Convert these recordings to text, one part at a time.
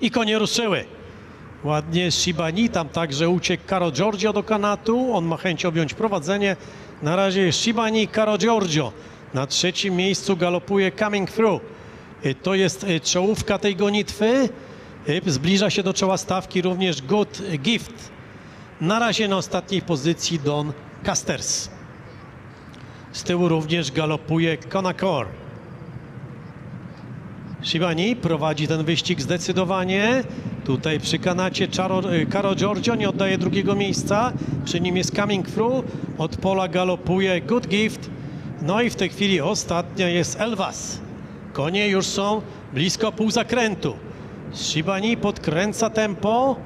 I konie ruszyły. Ładnie Shibani, tam także uciekł Caro Giorgio do kanatu. On ma chęć objąć prowadzenie. Na razie Shibani Caro Giorgio. Na trzecim miejscu galopuje Coming Through. Y, To jest y, czołówka tej gonitwy. Y, Zbliża się do czoła stawki również Good Gift. Na razie na ostatniej pozycji Don Casters. Z tyłu również galopuje Konakor. Shibani prowadzi ten wyścig zdecydowanie. Tutaj przy kanacie Charo, y, Caro Giorgio nie oddaje drugiego miejsca. Przy nim jest Coming Through. Od pola galopuje Good Gift. No i w tej chwili ostatnia jest Elvas. Konie już są blisko pół zakrętu. Shibani podkręca tempo.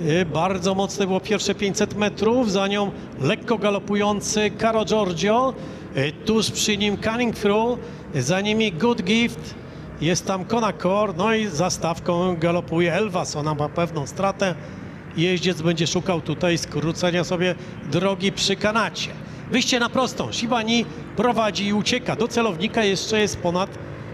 Y, Bardzo mocne było pierwsze 500 metrów. Za nią lekko galopujący Caro Giorgio. Y, Tuż przy nim Cunning Through. Za nimi Good Gift. Jest tam Konakor. No i za stawką galopuje Elvas. Ona ma pewną stratę. Jeździec będzie szukał tutaj skrócenia sobie drogi przy kanacie. Wyjście na prostą. Shibani prowadzi i ucieka. Do celownika jeszcze jest ponad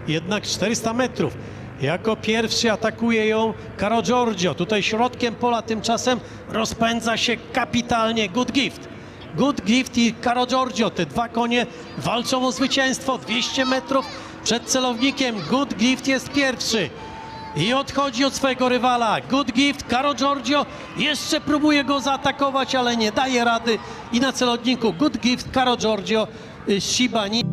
jednak 400 metrów. Jako pierwszy atakuje ją Caro Giorgio. Tutaj środkiem pola tymczasem rozpędza się kapitalnie Good Gift. Good Gift i Caro Giorgio, te dwa konie walczą o zwycięstwo. 200 metrów przed celownikiem. Good Gift jest pierwszy. I odchodzi od swojego rywala. Good Gift, Caro Giorgio jeszcze próbuje go zaatakować, ale nie daje rady. I na celowniku Good Gift, Caro Giorgio, y, Shibani.